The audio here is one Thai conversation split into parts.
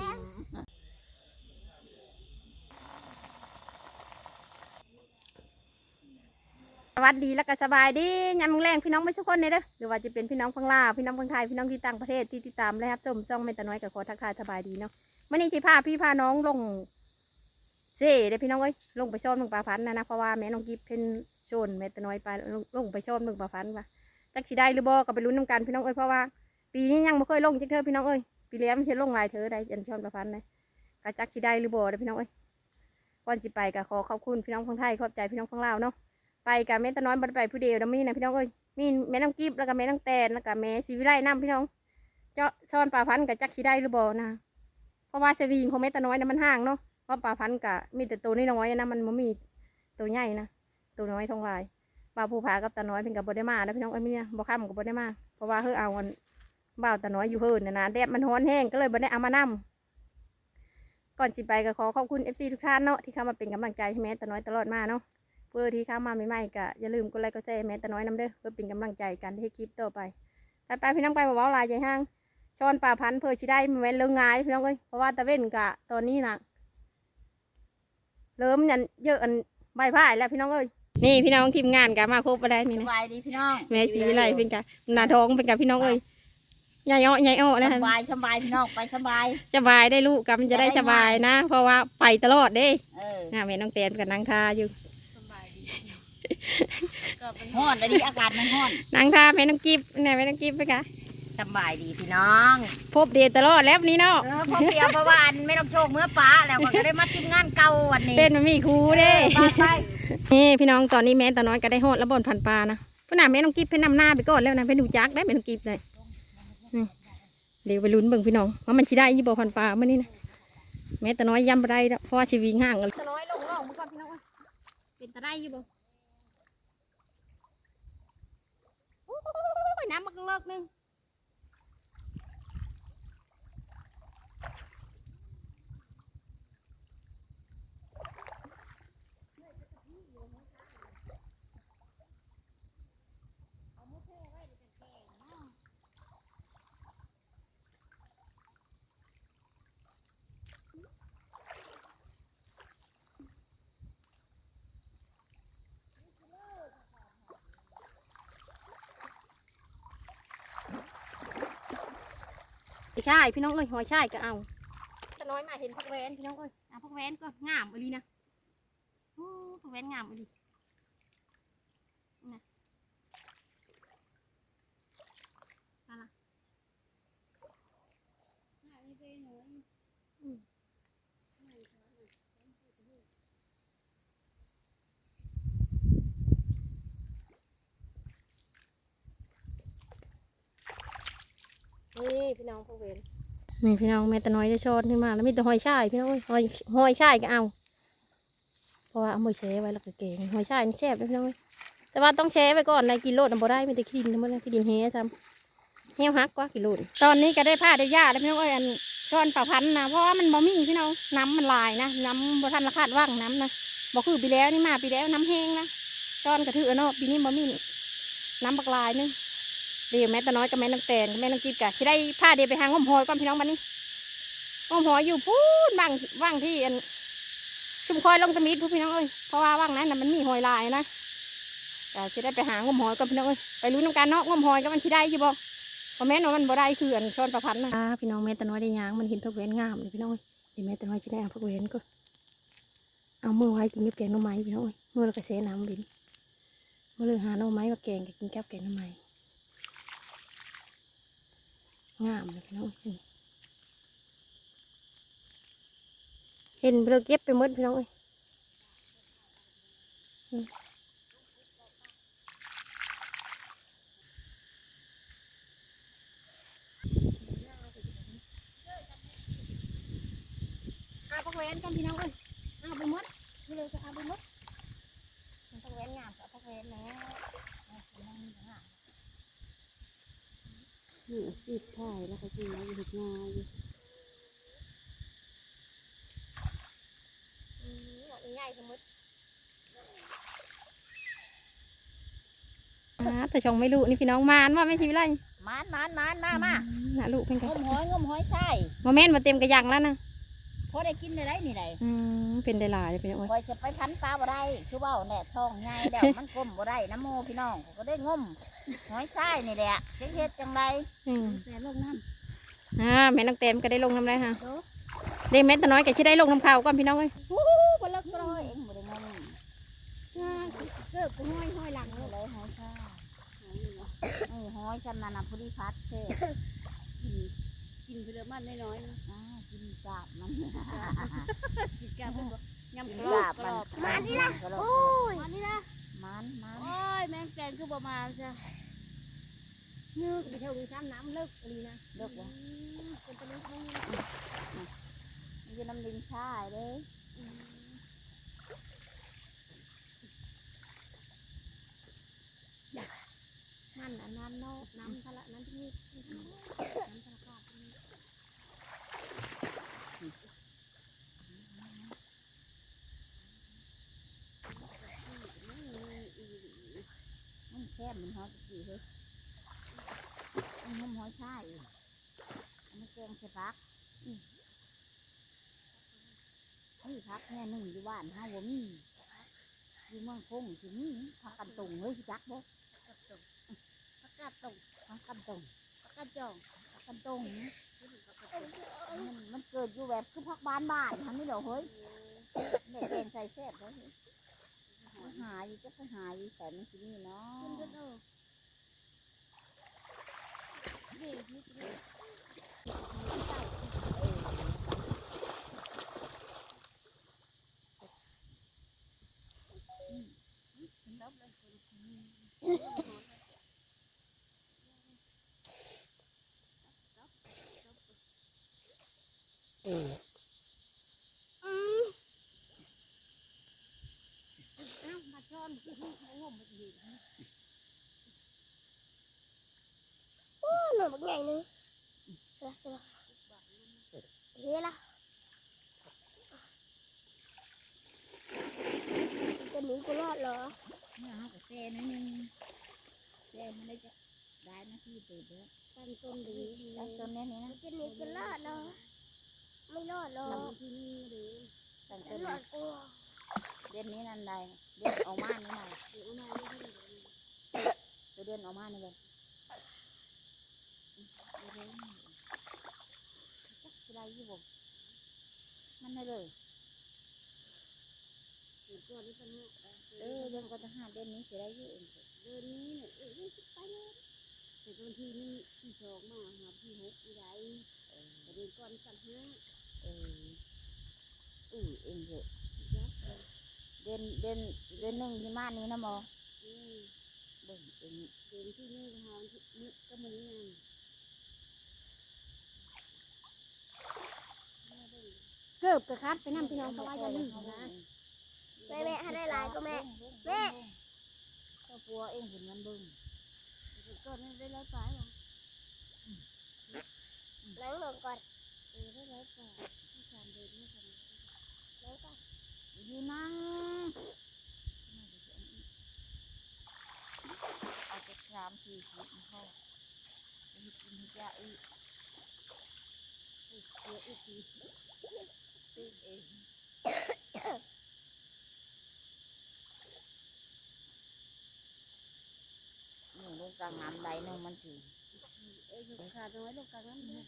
ทิมสวัสดีแล้วก็สบายดียามมื้อแรงพี่น้องไม่ทุกคนเลยเด้อหรือว่าจะเป็นพี่น้องฟังลาวพี่น้องฟังไทยพี่น้องที่ต่างประเทศที่ติดตามและรับชมช่องเมตาน้อยกับขอทักทายสบายดีเนาะมื่อนี้ที่พาพี่พาน้องลงเซ่เด้อพี่น้องเอ้ยลงไปชมมึงปลาพันธ์นะนะเพราะว่าแม่น้องกิฟเพิ่นชนเมตาน้อยไปลงลงไปชมมึงปลาพันธุ์ว่าจักสิได้หรือบ่ก็ไปลุ้นนํกันพี่น้องเอ้ยเพราะว่า ปีนี้ยังไม่เคยลงจักเธอพี่น้องเอ้ย ปีแล้วมันจะลงลายเธอได้ยันชมปลาพันธ์เลยก็จักสิได้หรือบ่เด้พี่น้องเอ้ยก่อนสิไปก็ขอขอบคุณพี่น้องฟังไทยขอบใจพี่น้องฟังลาวเนาะไปกับแม่ตาน้อยบัดไปผู้เดียวแล้วมีนะพี่น้องเอ้ยมีแม่น้องกิฟแล้วก็แม่น้องแตนแล้วก็แม่สีวิไลน้ำพี่น้อง เจาะซ่อนปลาพันธ์กับจักขี้ได้หรือบ่นะเพราะว่าสวิงของแม่ตาน้อยนะมันห่างเนาะเพราะปลาพันธ์กับมีแต่ตัวน้อยๆนะมันไม่มีตัวใหญ่นะตัวน้อยทองลายปลาภูผากับตาน้อยเป็นกับบได้มานะพี่น้องเอ้ยมีเนี่ยบ่ข้ามกับบได้มาเพราะว่าเฮอเอาอัน บ่าวตาน้อยอยู่เฮิรนะนะแดดมันร้อนแห้งก็เลยบ่ได้เอามานำก่อนสิไปก็ขอขอบคุณ FC ทุกท่านเนาะที่เข้ามาเป็นกำลังใจให้แม่ตาน้อยตลอดมาเนาะเพื่อที่เข้ามาใหม่ๆก็อย่าลืมกดไลค์กดแชร์แม้แต่น้อยน้ำเด้อเพื่อเป็นกำลังใจกันให้คลิปต่อไปไปไปพี่น้องไปบอกว่าลายใหญ่ห้างช้อนปลาพันธุ์เพื่อชิได้แม่นเรื่องง่ายพี่น้องเอ้ยเพราะว่าตะเว้นกะตอนนี้นะเริ่มยันเยอะอันใบผ้ายแล้วพี่น้องเอ้ยนี่พี่น้องทีมงานกะมาครบไปได้นี่สนะบายดีพี่น้อง แม่สีวิไลเป็นกะหน้าท้องเป็นกะพี่น้องเอ้ย ใหญ่อ้อใหญ่อ้อนะสบายสบายพี่น้องไปสบายสบายได้ลูกกะมันจะได้สบายนะ เพราะว่าไปตลอดเด้เออน่าแม่น้องแตนกับนางทาอยู่ห้อนเลยดิอากาศมันห้อนนางทาแม่น้องกิฟเนี่ยแม่น้องกิฟไปกะสบายดีพี่น้อง พบเดทตลอดแล้วนี้เนาะเออพอเปียวเพราะว่าอันไม่ต้องโชคเมื่อป้าแล้วก็ได้มาทีมงานเก่าวันนี้ เป็นมันมีครูเด้ไปไปนี่พี่น้องตอนนี้แม่ตาน้อยก็ได้โหดแล้วบอนพันปลานะพี่นาแม่น้องกิฟเพิ่นนำหน้าไปก่อนแล้วนะเพิ่นดูจักได้แม่น้องกิฟเลยนี่ เดี๋ยวไปลุ้นเบิ่งพี่น้องว่ามันชิได้ยี่บ่พันปลาเมื่อนี้นะแม่ตาน้อยย่ำไปได้แล้วเพราะว่อชีวิงห่างกันตาน้อยลงล่องมือก่อนพี่น้องเป็นตะได้ยี่บ่โอ้ยน้ำมันเลิกหนึง ใช่พี่น้องเอ้ยหอยใช่ก็เอาจะน้อยมาเห็นพักแวนพี่น้องเอ้ยเอาพักแวนก็งามอลีนะพักแวนงามอลีนะอะไรอืม นี่พี่น้องพักแวนนี่พี่น้องแม่ตาน้อยจะชอนขึ้นมาแล้วมีแต่หอยช่พี่น้องเอ้ยหอยหอยช่ก็เอา เพราะว่าเอามือแช่ไว้แล้วก็เก่งหอยช่นี่แซ่บพี่น้องแต่ว่าต้องแช่ไว้ก่อนในกิโลดน่ะบ่ได้ไม่ได้ขี้ดินทั้งหมดเลยขี้ดินเฮียจำเฮี้ยวฮักกว่ากิโลดตอนนี้ก็ได้ผ้าได้ยาแล้วพี่น้องเอ้ยอันช้อนปลาพันนะเพราะว่ามันบ่มีพี่น้องน้ำมันลายนะน้ำบ่ทันราคาดว่างน้ำนะบ่คือปีแล้วนี่มาปีแล้วน้ำแห้งนะช้อนกระถือเนาะปีนี้บ่มีน้ำบักลายนึง เดี๋ยวแม่ตาน้อยกับแม่น้องแตนกับแม่น้องกีบกะที่ได้ผ้าเดี๋ยวไปหางมหอยก่อนพี่น้องบันนี้งมหอยอยู่พูนว่างว่างที่อันชุมคอยลงสมิธพูพี่น้องเอ้ยเพราะว่าว่างนั้นน่ะมันมีหอยลายนะแต่จะได้ไปหางมหอยกับพี่น้องเอ้ยไปรู้น้ำกันเนาะงมหอยก็มันที่ได้อยู่บ่เพราะแม่นว่ามันบ่ได้คืออันชอนประพันธ์นะพี่น้องแม่ตะน้อยได้ยางมันเห็นพวกเวนงามเลยพี่น้องเอ้ยเดี๋ยวแม่ตะน้อยจะได้เอาพวกเวนก็เอามือไว้กินกับแกงน่อไม้พี่น้องเอ้ยมือเราก็เสน้ำบินมือเลยหาน่อไม้มาแกงกับกินกับแกงน่อไม้ งามเลยพี่น้องเอ้ยเห็นเราเก็บไปหมดพี่น้องเอ้ยอาพักแวนกันพี่น้องเอ้ยอาไปหมดนี่เลยจะอาไปหมดมันพักแวนงามกับพักแวนแล้ว นี่สิบถ่ายแล้วก็กินแล้วอยู่หน้าอยู่อืมหมดง่ายสมมติอ่าแต่ชงไม่รู้นี่พี่น้องมานว่าไม่ชีวิไรมานมานมานมามาน่ะลูกเป็นงกันมหอยงมหอยใช่อโมเมนต์มาเต็มกระยังแล้วนะพอได้กินได้ไรนี่ไรอืมเป็นได้หลายเป็นโอ้ยคอยจะไปพันปลาบ่ได้ คือเว่าแหน่ท้องใหญ่แล้วมันก้มบ่ได้น้ำโมพี่น้องเขาก็ได้งม หอยทรายนี่แหละเฮ็ดจังไรอืมแต่ลงน้อ่าแม่น้องเต็มก็ได้ลงน้ำได้ค่ะำโตเด็กแม่ตะน้อยก็จะได้ลงน้ำข้าวก่อนพี่น้องเอ้ยฮู้บ่เลิกบ่เลยเองบ่ได้งมเกิดห้อยห้อยหลังเอาเลยหอยทรายเออหอยจำนานาพุทธิพัฒน์เท่กินไปเลยมันน้อยอ้าวกินกาบมันๆกินกันยำกินกรอกาบกมัรนอบมันนี่ล่ะโอ้ยนี่นะ มันมันโอ้ยแมงแกนคือประมาณจ้ะนึกไปเท่านี้ซ้ำน้ำเลิกดีนะเลิกบ่เป็นตัวนี้เขามันจะน้ำดินชายเด้อนั่นอันนั้นเนาะน้ำทะละนั้นที่นี่น้ำทะละกาดที่นี่ มันแค บมันหอยกี่เฮ้ยมันงมหอยชายอันนี้แกงใส่ผักอืมนี่ผักแน่หนึ่งอยู่บ้านห้าบ่มีอยู่เมืองคงสิมีผักกันตุงเฮ้ยสิจักบ่ผักกาดตงผักกันตุงผักกาดจองผักกันตุงมันมันเกิดอยู่แบบคือผักบ้านบ้านทำนี่เหรอเฮ้ยเนี่ยแกงใส่แซ่บเลย ไปหาอยู่จะไปหาอยู่แต่มันสิมีเนาะคุณก็เออนี่นี่นี่อ้าวมาช้อนคือเขางมมาอยู่หนูบักใหญ่นึงสละสละเฮ้ยละจะหนีกูรอดเหรอเนี่ยฮะกับแซ่นิดนึงแซ่มันได้จะได้หน้าที่ตื่นแล้วกันต้นดีแล้วตัวนี้นี่นะจะหนีกูรอดเหรอไม่รอดหรอกที่นี่หรือตั้งไม่แต่รอดกูเดือนนี้นั่นใด เดือนออกมานี่ไหนตัวเดือนออกมานี่เลยอะไรยี่บ่มันได้เลยก่อนที่จะเนี่ยเออเดือนก็จะหาเดือนนี้เสิได้ยี่เองเดินนี้เนี่ยเออไปเลยแต่ตอนที่นี่ที่สองมาหาที่หกที่ไรเดินก่อนกันห้าเอออือเองเถอะ เดือนเดือนเดือนหนึ่งที่มานี้นะหมออืมเบิ่งเองเดินที่นี่หางที่นี่ก็มันงานเกือบกระคัดไปนั่งพี่น้องเขาว่าจะนึ่งนะแม่แม่ให้ได้หลายก็แม่ แม่เจ้าปัวเองเห็นมันเบิ่งก่อนได้ร้อยปลายหรอล้างหลงก่อนเออได้ร้อยปลายที่สามเดือนนี่สามล้างก่ อนอยู่นั่งเอาจะสามสี่สิบเข้าไปกินยาอีกเดือนอีกทีตื่นเองหนูลงกลางน้ำใดหนึงมันสิเอ้ยขาดน้อยลงกลางนั้นเลย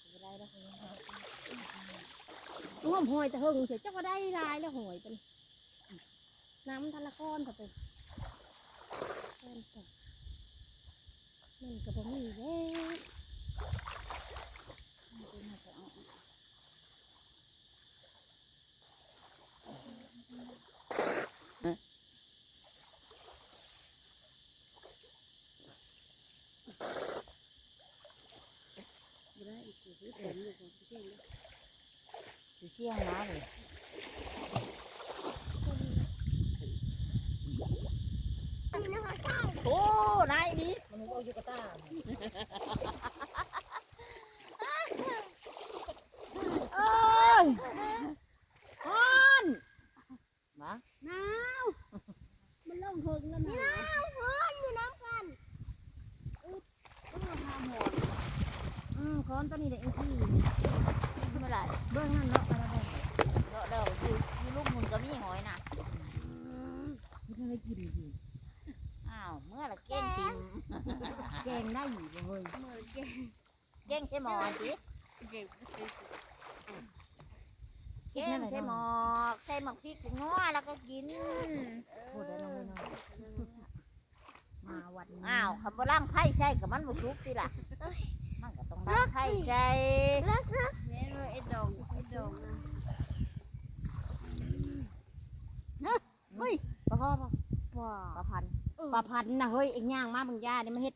สิได้แล้วคุณ งมหอยแต่หึงเสียเจ้าก็ได้ลายแล้วหอยเป็นน้ำทะละก้อนก็เป็นก้อนตกมันก็บ่มีแล้วได้อีกทีที่ผมอยู่ของพี่เจ้ง สิเชี่ยงนะเลยอันนี้นะคะใช่โอ้นายนี่มันก็อยู่กับตาเอ้ยฮอนมาหนาวมันลงหึงแล้วนี่นะนะเฮ้ยอยู่น้ำกันเออพาหอนอืมอนตัวนี้ได้เองที่เมื่อไหร่เบื้องนั่นเนาะไปแล้วบอกเลาะแล้วอยู่อยู่ลูกมุนก็มีหอยน่ะไม่ได้กินอยู่อ้าวเมื่อละเก้งกินแกงได้อยู่บ่เฮ้ยเก้งใช่หมอสิเก้งใช่หมอใส่หมักพริกงัวแล้วก็กินพูดได้น้องไม่น้อยมาวันนี้อ้าวคำว่าร่างไผ่ใช่กับมันบ่ชุกสิล่ะมันก็ต้องร่างไผ่ใช่รักรัก แม่นไอ้ดอกไอ้ดอกเฮ้ยปลาคอปลาปลาพันปลาพันนะเฮ้ยเอ็งย่างมาบางยาเนี่ยมันเฮ็ด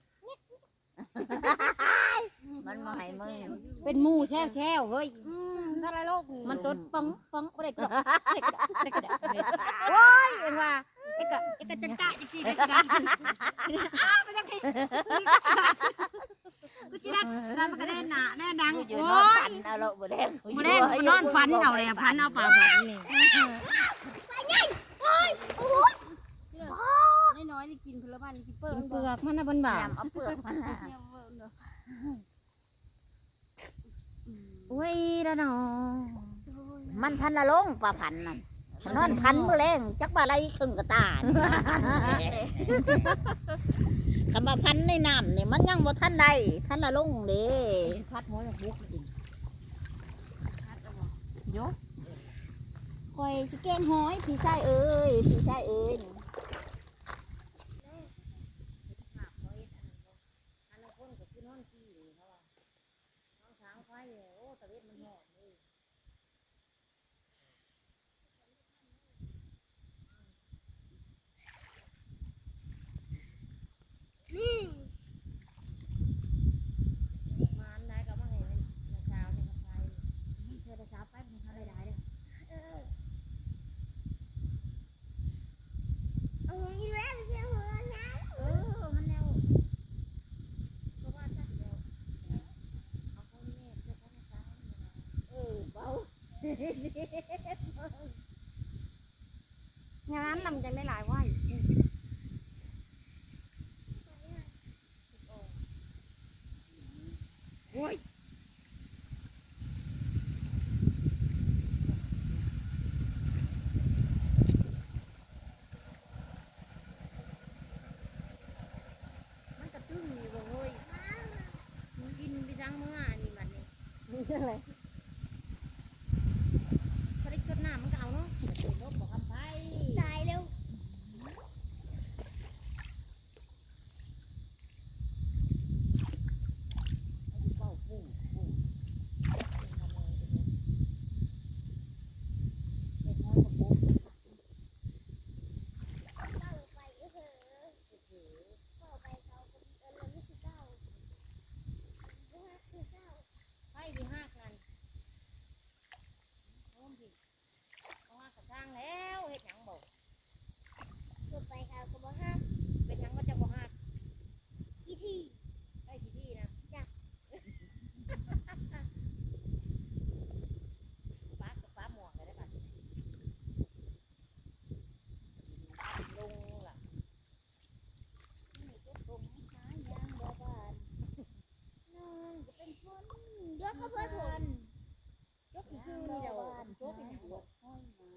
มันมาให้มึงเป็นหมูแช่วแช่วเฮ้ยถ้าไรโลกมันต้นปังปังบ่ได้กรอกได้กระดาษได้กระดาษได้กระดาษโอ้ยเอ็งว่าเอ็กะเอ็กะจังกะจังซี่ได้สิกันอ้าวมันจังไห้กูจิรักนั่นมันก็ได้ หนาแน่ดังอยู่โอ้นอนยฝันเอาละบ่แดงบ่ได้กูนอนฝันเอาเลยอะฝันเอาปลาพันนี่น้อยๆนี่กินผลไม้นี่กินเปิ้ลกินเปลือกมันน่ะบนบ่ายำเอาเปลือกมันน่ะโอ้ยแล้วเนาะมันทันละลงปลาพันนั่นฉันนอนพันมือแรงจักปลาอะไรชึงกระตาน คำว่าพันในน้ำนี่มันยังบ่ทันใดทันละลงเด้พัดหมออย่างบุกจริงโยคอยสิแกงหอยพี่ชายเอ้ยพี่ชายเอ้ยมาอันไหนก็มาให้เช้านี่ก็ไปเชื่อแต่เช้าไปมันเขาได้ได้เลย เออนี่แหละไม่ใช่หัวนะ เออมันแนวเพราะว่าจัดเดียวเอาคนแม่เพื่อเขาในเช้าเออเบางานลำจังได้หลายไหวโอ้ยมันกระตุ้นอยู่บ่เฮ้ยมึงกินไปทั้งมื้ออันนี้บัดนี้ นี่อะไร เขาได้ชดน้ำมันก็เอาเนาะเดี๋ยวลบบอกคำไพ่ ตายเร็ว เป้าพุ่งพุ่งเป็นขโมยไปเลยเป็นห้อยกระปุก ตั้งไปเออเข้าไปเขาเออเลยคือเก้าคือเก้า ไพ่ที่ห้ากันโอ้มผิดเอาห้ากระช่างแล้วเฮ็ดหยังบอก คือไปเขาก็บอกห้าม เป็นหยังก็จะบ่ห้า ขี้ที่ ได้ที่ที่นะ จ้ะ ฟ้ากับฟ้าหมวกเลยได้ป่ะลงล่ะ ยกก็เพื่อผมยกซื่อๆนี่เดี๋ยวยกเป็นหยังบอกมันดี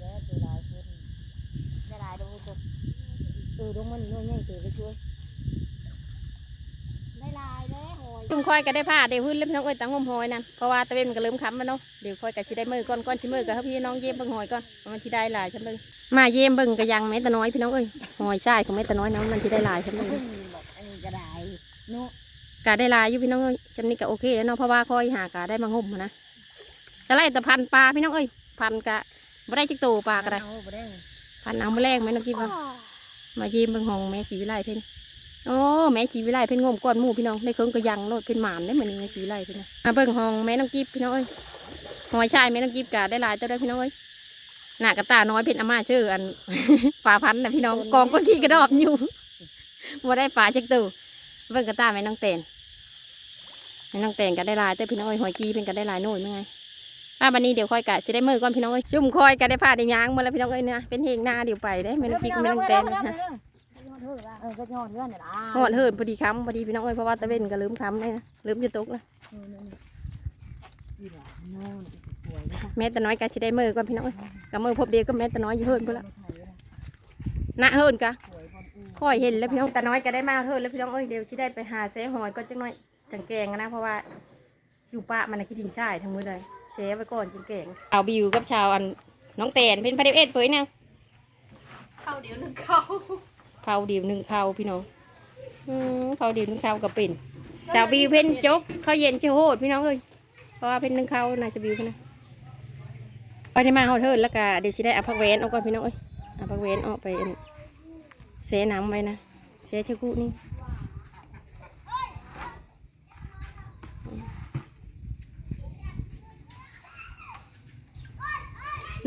แล้วตัวลายคนได้ลายดูตัวเออลงมันน้อยใหญ่เตะไปช่วย ได้ลายแล้วหอยจุ่มคอยก็ได้ผ้าเดี๋ยวพื้นเล็บน้องเอ้ยตังงมหอยนั่นเพราะว่าตะเวนมันก็เริ่มค้ำมาเนาะเดี๋ยวค่อยก็สิได้มือก่อนก่อนสิมือกับพี่น้องเยี่ยมเบิ่งหอยก่อนมันสิได้หลายฉันเบิ่งมาเยี่ยมเบิ่งกระยังแม่ตะน้อยพี่น้องเอ้ยหอยทรายของแม่ตะน้อยนะมันสิได้หลายฉันเบิ่งพึ่งบอกอันนี้ก็ได้เนาะกะได้ลายอยู่พี่น้องเอ้ยฉันนี่ก็โอเคแล้วเนาะเพราะว่าค่อยหากะได้มางมนะจะไล่แต่พันปลาพี่น้องเอ้ยพันกะบ่ได้จิกโตปลาก็ได้เอาบ่ได้พันเอามาแรงไหมน้องกิ๊บมาเยี่ยมเบิ่งหองแม่สีวิไลเพ่น โอ้แม่สีวิไลเพิ่นงมก้อนหมูพี่น้องในเครื่องกระยังโลดเพิ่นหมานได้เหมือนแม่สีวิไลเพิ่นนะมาเบิ่งห้องแม่น้องกิ๊บพี่น้องเอ้ยหอยชายแม่น้องกิ๊บกะได้หลายเจ้าได้พี่น้องเอ้ยหน้ากระตาน้อยเพิ่นอาม่าชื่ออันฝาพันนะพี่น้องกองก้นขี้กระดอบอยู่บ่ได้ฝาจักตูเบิ่งกระตาแม่น้องเตนแม่น้องเตนก็ได้ลายแต่พี่น้องเอ้ยหอยกีเพิ่นก็ได้ลายหน่วยเมื่อไงอะวันนี้เดี๋ยวคอยกะจะได้มือก่อนพี่น้องเอ้ยชุ่มคอยกะได้พาได้ยางมาแล้วพี่น้องเอ้ยนี่ยเป็นเฮงหน้าเดี๋ยวไปได้ไม่ต้องกินไม่ต้องแตนนะ เออก็ย้อนเงื่อนน่ะนะหอดเหินพอดีค้ำพอดีพี่น้องเอ้ยเพราะว่าตะเวนก็ลืมค้ำเลยนะลืมจะตกแล้วนี่แหละโน่นป่วยนะแม่ตะน้อยกะจะได้มือก่อนพี่น้องเอ้ยกับมือพบเดียวก็แม่ตะน้อยอยู่เหินพุ่นละหน้าเหินกะป่วยบนอูค่อยเห็นแล้วพี่น้องตะน้อยก็ได้มาเหินแล้วพี่น้องเอ้ยเดี๋ยวที่ได้ไปหาเสหอยก็จังน้อยจังแกงนะเพราะว่าอยู่ปะมันน่ะกินดินชายทั้งมือเลยเชฟไว้ก่อนจังแกงชาวบิวกับชาวอันน้องแตนเป็นพระเดวเอ็ดเผยเนี่ยเข้าเดี๋ยวนึงเข้า เผาเดียวหนึ่งเผาพี่น้องอืมเผาเดียวหนึ่งเผากับเป็นชาวบิวเพ่นจกข้าวเย็นเชโหดพี่น้องเอ้ยเพราะว่าเพ่นหนึ่งเผาน่าจะบิวนะไปได้มาเฮาเทินแล้วก็เดี๋ยวสิได้เอาพักเวนเอาก่อนพี่น้องเอ้ยเอาพักเวนออกไปเสน้ำไว้นะเสเชกุนี่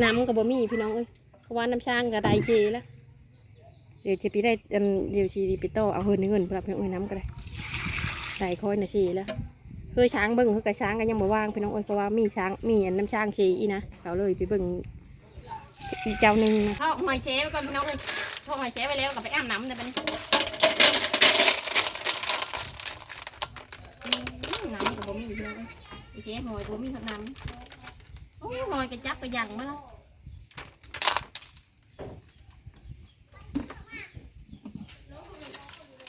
น้ำกับบ่มีพี่น้องเอ้ยเพราะว่าน้ำช่างกับไดเชแล้ว เดี๋ยวจะไปได้เดี๋ยวชีไปต่อเอาเงินเงินปรับให้อ้อยน้ำก็ได้ได้คอยน่ะชีแล้วเคยช้างเบิ้งคือกับช้างก็ยังบ่ว่างพี่น้องอ้อยเพราะว่ามีช้างมีอันน้ำช้างชีอีนะเขาเลยไปเบิ้งอีเจ้าหนึ่งเขาหอยเชฟก่อนพี่น้องเอ้ยพอหอยเชฟไปแล้วก็ไปอ้ามน้ำแต่เป็นน้ำกับบ่มีพี่น้องเอ้ยไอเชฟหอยบ่มีน้ำโอ้หอยกระจับไปยังมาแล้ว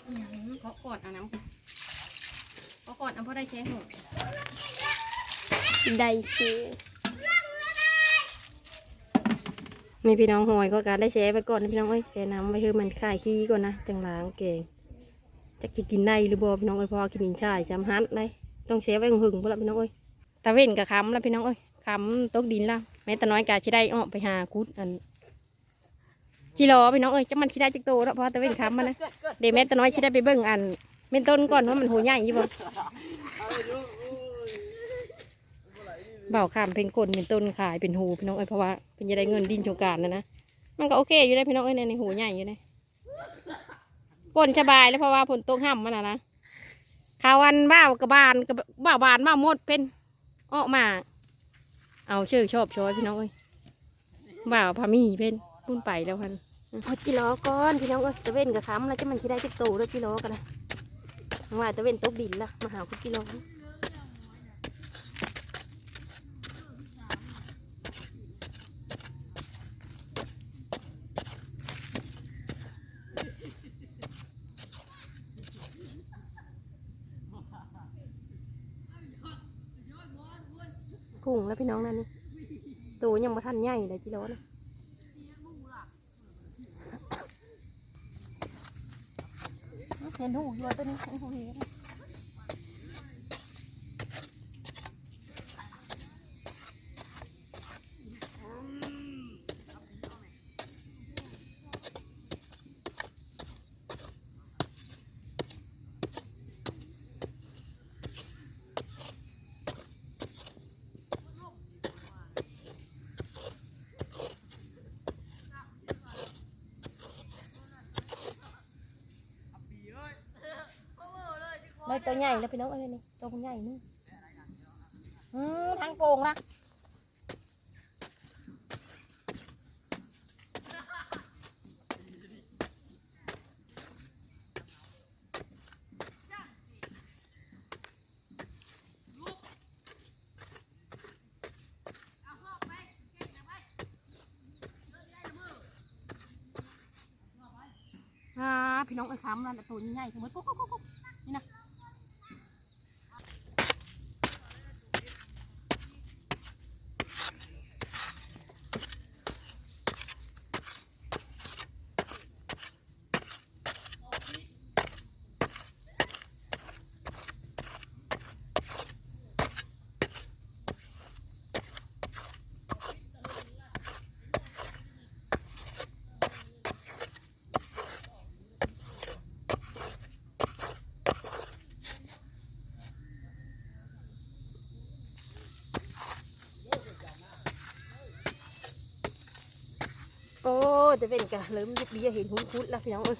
อื มเขากดเอาน้ำเขากดเอาเพราะได้เชฟหกได้สิมีพี่น้องหอยก็การได้แช่ไปก่อนนะพี่น้องเอ้ยแช่น้ำไว้คือมันคายขี้ก่อนนะจังล้างเก่งจะกินกินได้หรือบ่พี่น้องเอ้ยเพอกินชายจำฮัดได้ต้องแช่ไว้หึงๆพวกเราพี่น้องเอ้ยตาเว้นกับคำแล้วพี่น้องเอ้ยคำตกดินแล้วแม่ตาน้อยกาจะได้ออกไปหาคุดอัน จิโร่พี่น้องเอ้ยจะมันคิดได้จักโตแล้วเพราะตาเว้นคำมันนะเดี๋ยวแม่ตาน้อยชิได้ไปเบิ่งอันเม่นต้นก่อนว่ามันหัวใหญ่อยู่บ่เบาข้ามเพลงกลเป็นต้นขายเป็นหูพี่น้องเอ้ยเพราะว่าเป็นจะได้เงินดินโชการนะนะมันก็โอเคอยู่ได้พี่น้องเอ้ยในหูใหญ่อยู่ได้กลสบายแล้วเพราะว่าฝนตกห่ำมันนะนะขาวันบ้าวกระบาลกระบ้าวบานบ้าวหมดเป็นออกมา เอาชื่อชอบชอยพี่น้องเอ้ยบ่าวพามีเป็น ปุ้นไปแล้วพันเอาจิโลก่อนพี่น้องเอ้ยตะเวนกับคำแล้วจะมันที่ได้จิโตแล้วจิโลกันนะว่าตะเวนตกดินละมาหาคุณจิโลพุ่งแล้วพี่น้องนั่นนี่ตัวยังบ่ทันใหญ่เลยจิโลนะ เห็นหูอยู่ตัวนี้เห็นหูอยู่ ใหญ่แล้วพี่น้องเอ้ยนี่ตัวมันใหญ่นี่อืมทางโป่งละอ่าพี่น้องเอ้ยคำนั่นตัวใหญ่ๆสมมติกุ๊กกุ๊กกุ๊ก เป็นกันเริ่มยิบเบี้ยเห็นหุ้นคุดแล้วพี่น้องเอ้ย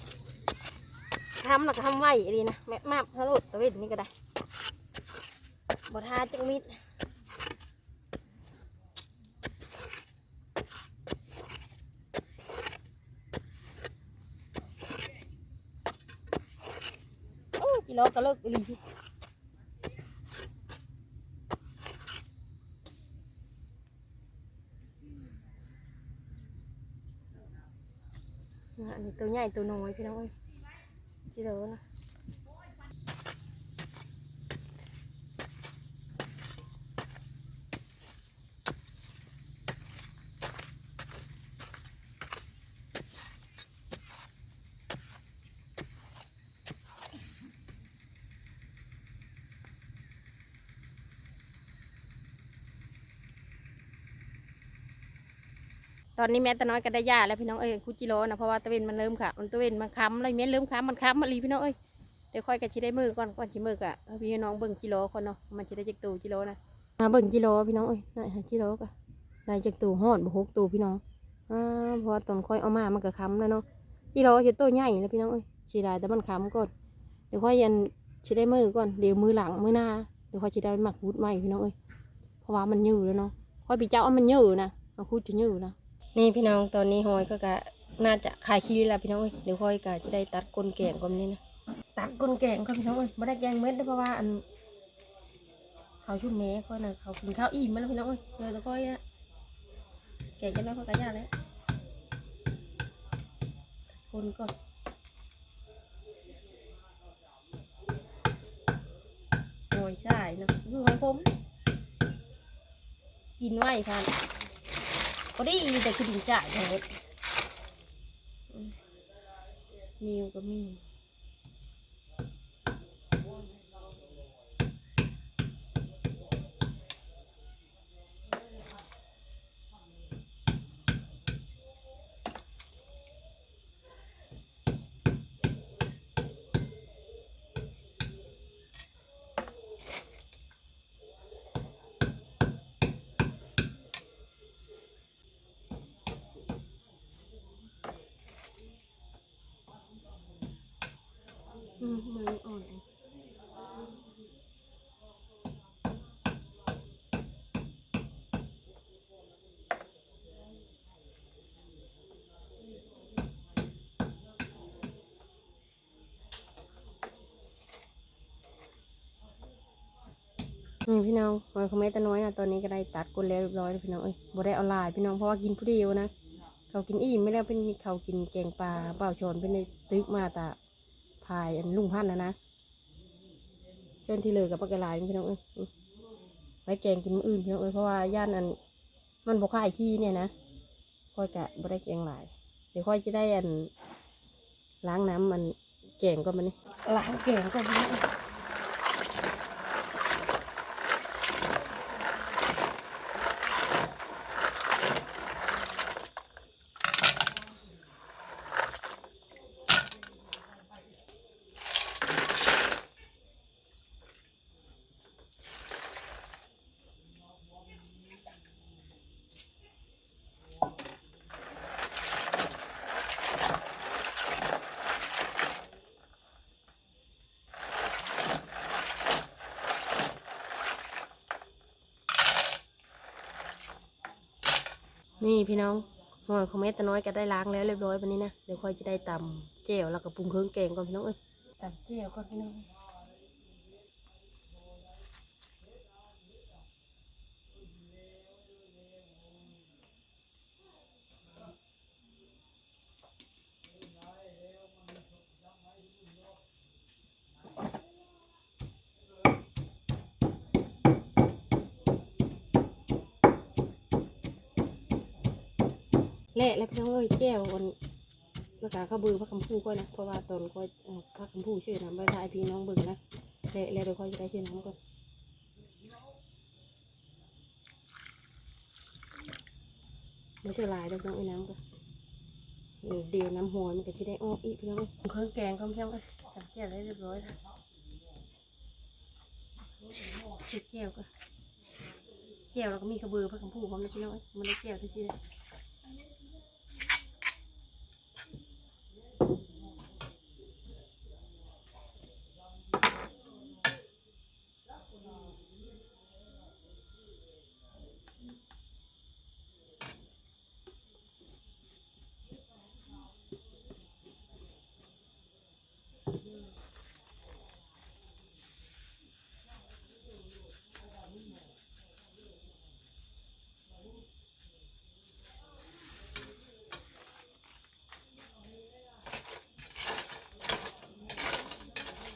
ทำแล้ก็ทำไหวดีนะแม่มาบทะลุตะเวนนี่ก็ได้บทาจังมิดโอ้ยเราก็เลิกเลย ตัวใหญ่ตัวน้อยพี่น้องเอ้ยกิโลนะ อนนี้แม่ตะน้อยก็ได้ยาแล้วพี่น้องเอ้ยคุจิโร่นะเพราะว่าตะเวนมันเริ่มค่ะมันตะเวนมันค้ำเลยเม้เริ่มค้ำมันค้ำมาลีพี่น้องเอ้ยเดี๋ยวค่อยกันชิได้มือก่อนก่อนชิมือกะเอาพี่น้องเบิ่งกิโลก่อนเนาะมันชิได้จักตูกิโลนะมาเบิ่งกิโลพี่น้องเอ้ยได้หากิโลก็ได้จักตูหอดบุกตูพี่น้องอ่าเพราะว่าตอนค่อยเอามามันก็ค้ำแล้วเนาะกิโลจะโตใหญ่แล้วพี่น้องเอ้ยชีได้แต่มันค้ำก่อนเดี๋ยวค่อยยันชิได้มือก่อนเดี๋ยวมือหลังมือหน้าเดี๋ยวค่อยชิได้หมักวุดใหม่พี่น้องเอ้ยเพราะว่ามันยืดแล้วเนาะค่อยปีเจ้ามันยืดนะเอาคุดจะยืดนะ นี่พี่น้องตอนนี้หอยก็กะน่าจะขายขี้แล้วพี่น้องเอ้ยเดี๋ยวหอยกะจะได้ตัดก้นแกงก่อนนี้นะตัดก้นแกงก็พี่น้องเอ้ยไม่ได้แกงเม็ดเด้อเพราะว่าอันเขาชุ่มเมฆค่ยนะเขากินข้าวอิ่มมาแล้วพี่น้องเอ้ยเลยแล้วค่อยนะแกงจะน้อยค่อยกระยาแล้วก้นก่อนหอยใช่นะคือหอยคมกินไหว้พัน ก็ไดีแต่คือดินจ่ายทั้งหมดนิวก็มีอืมมืออ่อนเอง นี่พี่น้องหอยเขาไม่ตะน้อยนะตอนนี้ก็ได้ตัดก้นแล้วเรียบร้อยแล้วพี่น้องเอ้ยบ่ได้เอาลายพี่น้องเพราะว่ากินผู้เดียวนะเขากินอิ่มไม่แล้วเป็นเขากินแกงปลาเปล่าชนเป็นในตึกมาแตาพายอันลุงพันนะนะจนที่เหลยกับปลากระลายพี่น้องเอ้ยอืมไว้แกงกินมื้ออื่นพี่น้องเอ้ยเพราะว่าย่านอันมันบกค่ายขี้เนี่ยนะค่อยกะบ่ได้แกงหลาย เดี๋ยวค่อยจะได้อันล้างน้ำมันแกงก่อนมันนี่ล้างแกงก่อนพี่น้อง นี่พี่น้องหอยของแม่ตะน้อยก็ได้ล้างแล้วเรียบร้อยวันนี้นะ เดี๋ยวค่อยจะได้ตำเจียวแล้วก็ปรุงเครื่องแกงก่อนพี่น้องเอ้ยตำเจียวก่อนพี่น้อง เละแล้วพี่น้องเอ้ยแก้ววันแล้วก็ข้าวเบือพระคำพูก็นะเพราะว่าตอนก็เอาพระคำพูชื่อนะไม่ได้พี่น้องเบิ่งนะเละแล้วเดี๋ยวค่อยจะได้ชื่อน้ำก่อนไม่ใช่ลายแล้วน้องไอ้น้ำก็เดี๋ยวเดี๋ยวน้ำหัวมันก็จะได้ออกอีพี่น้องเอ้ยเครื่องแกงก็พี่น้องเอ้ยทำแก้วได้เรียบร้อยแล้วชื่อแก้วก็แก้วเราก็มีข้าวเบือพระคำพูพร้อมนะพี่น้องเอ้ยมันได้แก้วที่ชื่อ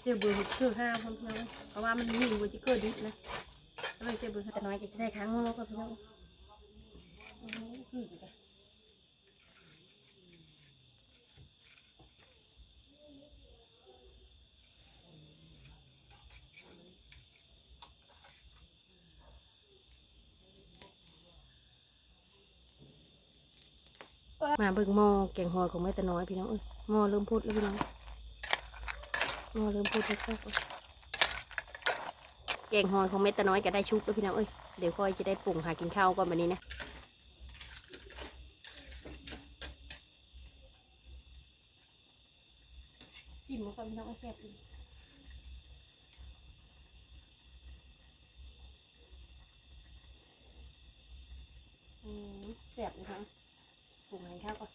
ซื้อเบอร์หกซื้อห้าพร้อมพี่น้องเพราะว่ามันมีเบอร์จิกเกอร์ดิบนะก็เลยซื้อเบอร์แต่น้อยจะได้ค้างงอกพี่น้องโอ้โหคืออยู่จ้ะมาเบิ่งหม้อแกงหอยของแม่ตะน้อยพี่น้องเอ้ยหม้อเริ่มพูดแล้วพี่น้อง ม้อเริ่มพูดแล้วก็แกงหอยของแม่ตะน้อยก็ได้ชุบแล้วพี่น้องเอ้ยเดี๋ยวค่อยจะได้ปรุงหากินข้าวก่อนวันนี้นะชิมก่อนพี่น้องแซ่บอีกอืมแซ่บเลยค่ะปรุงให้ข้าวก่อน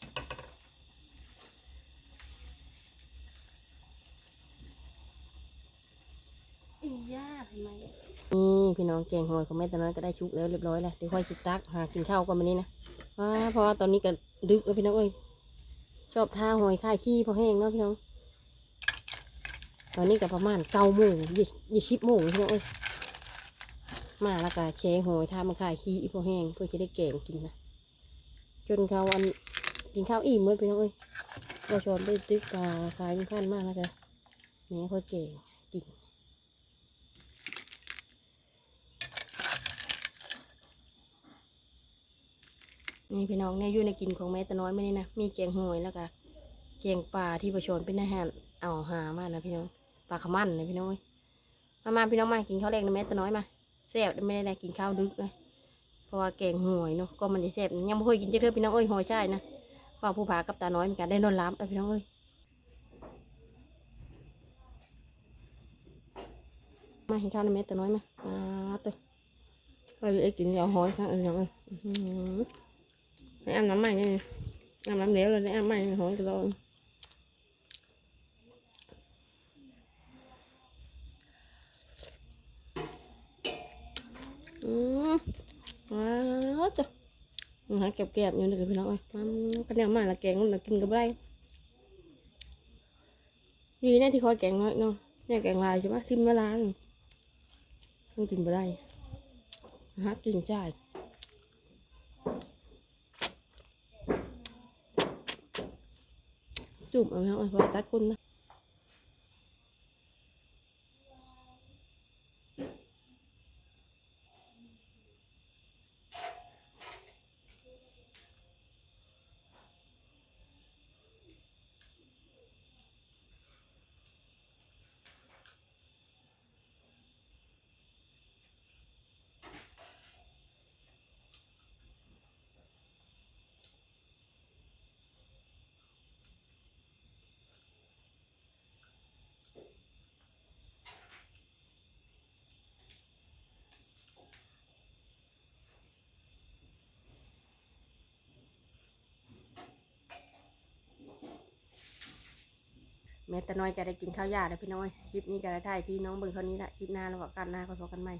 อีย่าเห็น ไหมนี่พี่น้องแกงหอยของแม่ตะน้อยก็ได้ชุกแล้วเรียบร้อยแล้วเดี๋ยวค่อยคิดตักหากินข้าวกันวันนี้นะว้าเพราะว่าตอนนี้ก็ดึกแล้วพี่น้องเอ้ยชอบท่าหอยค่ายขี้พอแห้งเนาะพี่น้อง ตอนนี้ก็ประมาณเก้าโมงยี่ยี่สิบโมงพี่น้องเอ้ยมาแล้วก็แช่หอยท่ามาค่ายขี้พอแห้งเพื่อจะได้แกงกินนะจนเขาวันกินข้าวอิ่มเมื่อพี่น้องเอ้ยเราชวนไปตึกปลาขายเป็นขั้นมากแล้วจ้ะแม่ค่อยแกงกิน นี่พี่น้องเนี่ยอยู่ในกินของแม่ตะน้อยไม่นี่นะมีแกงหอยแล้วก็แกงปลาที่ประชนเป็นอาหารเอาหามานะพี่น้องปลาขมันนะพี่น้องเอ้มามาพี่น้องมากินข้าวแรกนะแม่ตะน้อยมาแซ่บไม่ได้ได้กินข้าวดึกเลยเพราะว่าแกงหอยเนาะก็มันจะแซ่บยังไม่เคยกินเจ้าเธอพี่น้องเอ้ยหอยใช่นะว่าผู้ผากับตาน้อยมีการได้นอนรับแล้วพี่น้องเอ้ยมากินข้าวนะแม่ตะน้อยมาอาตัวเราจะกินเดี๋ยวหอยข้างอื่นอย่ ในแอมน้ำใหม่นี่แอมน้ำเหลวเลยในแอมใหม่หัวกระโดนอืมว้าวจ้ะหาเก็บเก็บอยู่นี่พี่น้องเอ้ยมันก็แนวมาละแกงมันกินกับอะไรนี่แน่ที่คอยแกงน้อยเนาะเนี่ยแกงลายใช่ไหมทิมมะล้างต้องกินไปได้ฮักกินใช่ จุ่มเอาไว้เอาไว้ตัดก้นนะ แม่แต่น้อยจะได้กินข้าวยาแล้วพี่น้อย คลิปนี้ก็ได้ถ่ายพี่น้องเบิ่งเท่านี้ละคลิปหน้าเราบอกกันหน้าก็พบกันใหม่